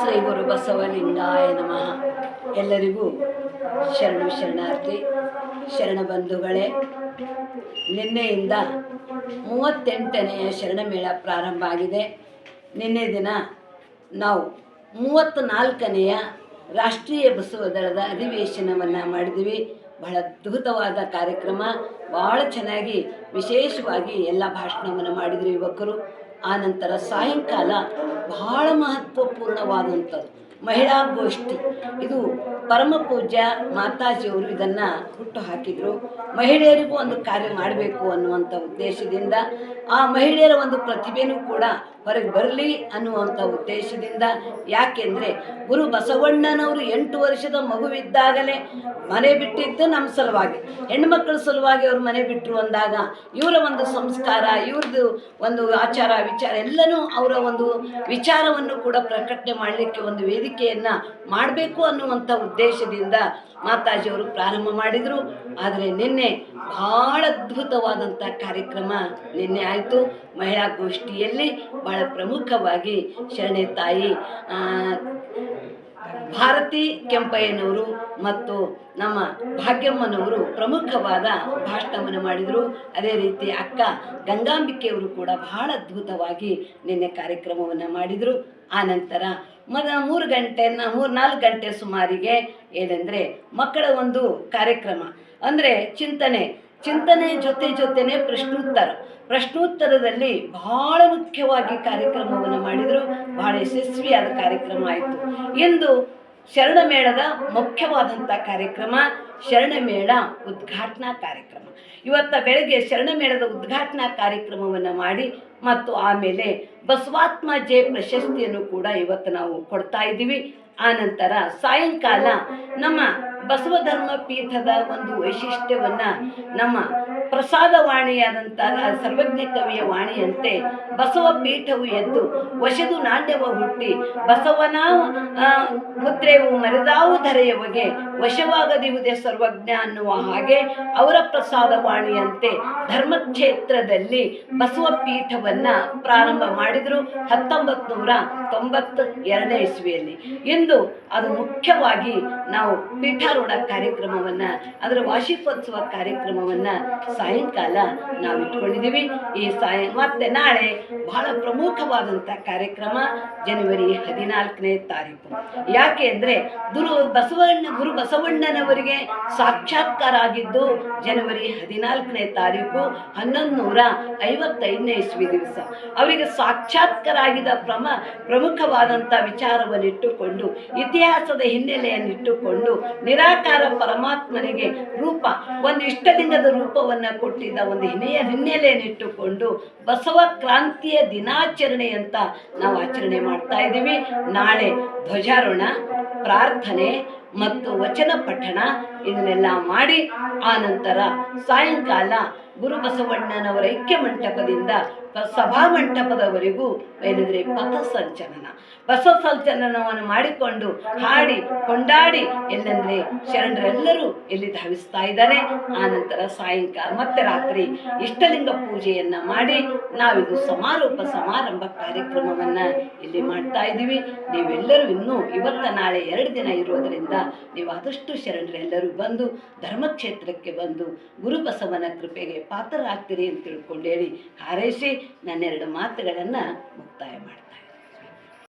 ಶ್ರೀ ಗುರು ಬಸವಲಿಂಗಾಯ ನಮಃ. ಎಲ್ಲರಿಗೂ ಶರಣು ಶರಣಾರ್ಥಿ, ಶರಣ ಬಂಧುಗಳೇ, ನಿನ್ನೆಯಿಂದ ಮೂವತ್ತೆಂಟನೆಯ ಶರಣಮೇಳ ಪ್ರಾರಂಭ ಆಗಿದೆ. ನಿನ್ನೆ ದಿನ ನಾವು ಮೂವತ್ತ ನಾಲ್ಕನೆಯ ರಾಷ್ಟ್ರೀಯ ಬಸವ ದಳದ ಅಧಿವೇಶನವನ್ನು ಮಾಡಿದ್ವಿ. ಬಹಳ ಅದ್ಭುತವಾದ ಕಾರ್ಯಕ್ರಮ ಭಾಳ ಚೆನ್ನಾಗಿ ವಿಶೇಷವಾಗಿ ಎಲ್ಲ ಭಾಷಣವನ್ನು ಮಾಡಿದರು ಯುವಕರು. ಆನಂತರ ಸಾಯಂಕಾಲ ಬಹಳ ಮಹತ್ವಪೂರ್ಣವಾದಂಥದ್ದು. ಮಹಿಳಾ ಗೋಷ್ಠಿ. ಇದು ಪರಮ ಪೂಜ್ಯ ಮಾತಾಜಿಯವರು ಇದನ್ನು ಹುಟ್ಟು ಹಾಕಿದರು. ಮಹಿಳೆಯರಿಗೂ ಒಂದು ಕಾರ್ಯ ಮಾಡಬೇಕು ಅನ್ನುವಂಥ ಉದ್ದೇಶದಿಂದ, ಆ ಮಹಿಳೆಯರ ಒಂದು ಪ್ರತಿಭೆನೂ ಕೂಡ ಹೊರಗೆ ಬರಲಿ ಅನ್ನುವಂಥ ಉದ್ದೇಶದಿಂದ. ಯಾಕೆಂದರೆ ಗುರು ಬಸವಣ್ಣನವರು ಎಂಟು ವರ್ಷದ ಮಗುವಿದ್ದಾಗಲೇ ಮನೆ ಬಿಟ್ಟಿದ್ದು ನಮ್ಮ ಸಲುವಾಗಿ. ಹೆಣ್ಮಕ್ಳ ಸಲುವಾಗಿ ಅವರು ಮನೆ ಬಿಟ್ಟರು ಅಂದಾಗ ಇವರ ಒಂದು ಸಂಸ್ಕಾರ, ಇವ್ರದ್ದು ಒಂದು ಆಚಾರ, ವಿಚಾರ ಎಲ್ಲನೂ ಅವರ ಒಂದು ವಿಚಾರವನ್ನು ಕೂಡ ಪ್ರಕಟಣೆ ಮಾಡಲಿಕ್ಕೆ ಒಂದು ವೇದಿಕೆಯನ್ನು ಮಾಡಬೇಕು ಅನ್ನುವಂಥ ಉದ್ದೇಶದಿಂದ ಮಾತಾಜಿಯವರು ಪ್ರಾರಂಭ ಮಾಡಿದರು. ಆದರೆ ನಿನ್ನೆ ಭಾಳ ಅದ್ಭುತವಾದಂಥ ಕಾರ್ಯಕ್ರಮ ನಿನ್ನೆ ಆಯಿತು. ಮಹಿಳಾ ಗೋಷ್ಠಿಯಲ್ಲಿ ಭಾಳ ಪ್ರಮುಖವಾಗಿ ಶರಣೆ ತಾಯಿ ಭಾರತಿ ಕೆಂಪಯ್ಯನವರು ಮತ್ತು ನಮ್ಮ ಭಾಗ್ಯಮ್ಮನವರು ಪ್ರಮುಖವಾದ ಭಾಷಣವನ್ನು ಮಾಡಿದರು. ಅದೇ ರೀತಿ ಅಕ್ಕ ಗಂಗಾಂಬಿಕೆಯವರು ಕೂಡ ಬಹಳ ಅದ್ಭುತವಾಗಿ ನಿನ್ನೆ ಕಾರ್ಯಕ್ರಮವನ್ನು ಮಾಡಿದರು. ಆನಂತರ ಮದ ಮೂರು ಗಂಟೆ ಮೂರು ನಾಲ್ಕು ಗಂಟೆ ಸುಮಾರಿಗೆ ಏನೆಂದರೆ ಮಕ್ಕಳ ಒಂದು ಕಾರ್ಯಕ್ರಮ. ಅಂದರೆ ಚಿಂತನೆ. ಚಿಂತನೆ ಜೊತೆ ಜೊತೆನೆ ಪ್ರಶ್ನೋತ್ತರ. ಪ್ರಶ್ನೋತ್ತರದಲ್ಲಿ ಬಹಳ ಮುಖ್ಯವಾಗಿ ಕಾರ್ಯಕ್ರಮವನ್ನು ಮಾಡಿದರು. ಬಹಳ ಯಶಸ್ವಿಯಾದ ಕಾರ್ಯಕ್ರಮ ಆಯಿತು. ಇಂದು ಶರಣಮೇಳದ ಮುಖ್ಯವಾದಂಥ ಕಾರ್ಯಕ್ರಮ ಶರಣಮೇಳ ಉದ್ಘಾಟನಾ ಕಾರ್ಯಕ್ರಮ. ಇವತ್ತ ಬೆಳಗ್ಗೆ ಶರಣಮೇಳದ ಉದ್ಘಾಟನಾ ಕಾರ್ಯಕ್ರಮವನ್ನು ಮಾಡಿ ಮತ್ತು ಆಮೇಲೆ ಬಸವಾತ್ಮ ಜೆ ಪ್ರಶಸ್ತಿಯನ್ನು ಕೂಡ ಇವತ್ತು ನಾವು ಕೊಡ್ತಾ ಇದ್ದೀವಿ. ಆನಂತರ ಸಾಯಂಕಾಲ ನಮ್ಮ ಬಸವ ಧರ್ಮ ಪೀಠದ ಒಂದು ವೈಶಿಷ್ಟ್ಯವನ್ನ ನಮ್ಮ ಪ್ರಸಾದ ವಾಣಿಯಾದಂತಹ ಸರ್ವಜ್ಞ ಕವಿಯ ವಾಣಿಯಂತೆ ಬಸವ ಪೀಠವು ಎದ್ದು ವಶದು ನಾಣ್ಯವ ಹುಟ್ಟಿ ಬಸವನ ಮುದ್ರೆಯು ಮರೆದಾವು ಧರೆಯವಗೆ ವಶವಾಗದಿಹುದೇ ಸರ್ವಜ್ಞ ಅನ್ನುವ ಹಾಗೆ ಅವರ ಪ್ರಸಾದವಾಣಿಯಂತೆ ಧರ್ಮಕ್ಷೇತ್ರದಲ್ಲಿ ಬಸವ ಪೀಠವನ್ನು ಪ್ರಾರಂಭ ಮಾಡಿದರು ಹತ್ತೊಂಬತ್ತು ನೂರ ತೊಂಬತ್ತ ಎರಡನೇ ಇಸ್ವಿಯಲ್ಲಿ. ಇಂದು ಅದು ಮುಖ್ಯವಾಗಿ ನಾವು ಪೀಠಾರೂಢ ಕಾರ್ಯಕ್ರಮವನ್ನು, ಅದರ ವಾರ್ಷಿಕೋತ್ಸವ ಕಾರ್ಯಕ್ರಮವನ್ನು ಸಾಯಂಕಾಲ ನಾವು ಇಟ್ಕೊಂಡಿದ್ದೀವಿ. ಈ ಸಾಯ, ಮತ್ತೆ ನಾಳೆ ಬಹಳ ಪ್ರಮುಖವಾದಂಥ ಕಾರ್ಯಕ್ರಮ ಜನವರಿ ಹದಿನಾಲ್ಕನೇ ತಾರೀಕು. ಯಾಕೆ ಅಂದರೆ ಗುರು ಬಸವಣ್ಣ, ಗುರು ಬಸವಣ್ಣನವರಿಗೆ ಸಾಕ್ಷಾತ್ಕಾರ ಆಗಿದ್ದು ಜನವರಿ ಹದಿನಾಲ್ಕನೇ ತಾರೀಕು ಹನ್ನೊಂದು ನೂರ ಐವತ್ತೈದನೇ ಇಸ್ವಿ ದಿವಸ. ಅವರಿಗೆ ಸಾಕ್ಷಾತ್ಕಾರ ಆಗಿದ ಪ್ರಮ ಪ್ರಮುಖವಾದಂಥ ವಿಚಾರವನ್ನಿಟ್ಟುಕೊಂಡು, ಇತಿಹಾಸದ ಹಿನ್ನೆಲೆಯನ್ನಿಟ್ಟುಕೊಂಡು ನಿರಾಕಾರ ಪರಮಾತ್ಮನಿಗೆ ರೂಪ ಒಂದು ಇಷ್ಟಲಿಂಗದ ರೂಪವನ್ನು ಕೊಟ್ಟಿದ್ದ ಒಂದು ಹಿನ್ನೆಯ ಹಿನ್ನೆಲೆಯನ್ನಿಟ್ಟುಕೊಂಡು ಬಸವ ಕ್ರಾಂತಿಯ ದಿನಾಚರಣೆ ಅಂತ ನಾವು ಆಚರಣೆ ಮಾಡ್ತಾ ಇದ್ದೀವಿ ನಾಳೆ ಧ್ವಜಾರೋಹಣ, ಪ್ರಾರ್ಥನೆ ಮತ್ತು ವಚನ ಪಠಣ ಇದನ್ನೆಲ್ಲ ಮಾಡಿ ಆನಂತರ ಸಾಯಂಕಾಲ ಗುರು ಬಸವಣ್ಣನವರ ಐಕ್ಯ ಮಂಟಪದಿಂದ ಸಭಾ ಮಂಟಪದವರೆಗೂ ಏನಿದ್ರೆ ಪಥ ಸಂಚಲನ ಬಸವ ಸಂಚಲನವನ್ನು ಮಾಡಿಕೊಂಡು ಹಾಡಿ ಕೊಂಡಾಡಿ ಎಲ್ಲಂದ್ರೆ ಶರಣರೆಲ್ಲರೂ ಇಲ್ಲಿ ಧಾವಿಸ್ತಾ ಇದ್ದಾರೆ. ಆನಂತರ ಸಾಯಂಕಾಲ ಮತ್ತೆ ರಾತ್ರಿ ಇಷ್ಟಲಿಂಗ ಪೂಜೆಯನ್ನ ಮಾಡಿ ನಾವಿದು ಸಮಾರೋಪ ಸಮಾರಂಭ ಕಾರ್ಯಕ್ರಮವನ್ನ ಇಲ್ಲಿ ಮಾಡ್ತಾ ಇದ್ದೀವಿ ನೀವೆಲ್ಲರೂ ಇನ್ನೂ ಇವತ್ತ ನಾಳೆ ಎರಡು ದಿನ ಇರೋದರಿಂದ ನೀವು ಆದಷ್ಟು ಶರಣರೆಲ್ಲರೂ ಬಂದು ಧರ್ಮಕ್ಷೇತ್ರಕ್ಕೆ ಬಂದು ಗುರುಬಸವನ ಕೃಪೆಗೆ ಪಾತ್ರರಾಗ್ತೀರಿ ಅಂತ ತಿಳ್ಕೊಂಡು ಹೇಳಿ ಹಾರೈಸಿ ನನ್ನೆರಡು ಮಾತುಗಳನ್ನು ಮುಕ್ತಾಯ ಮಾಡ್ತೀನಿ.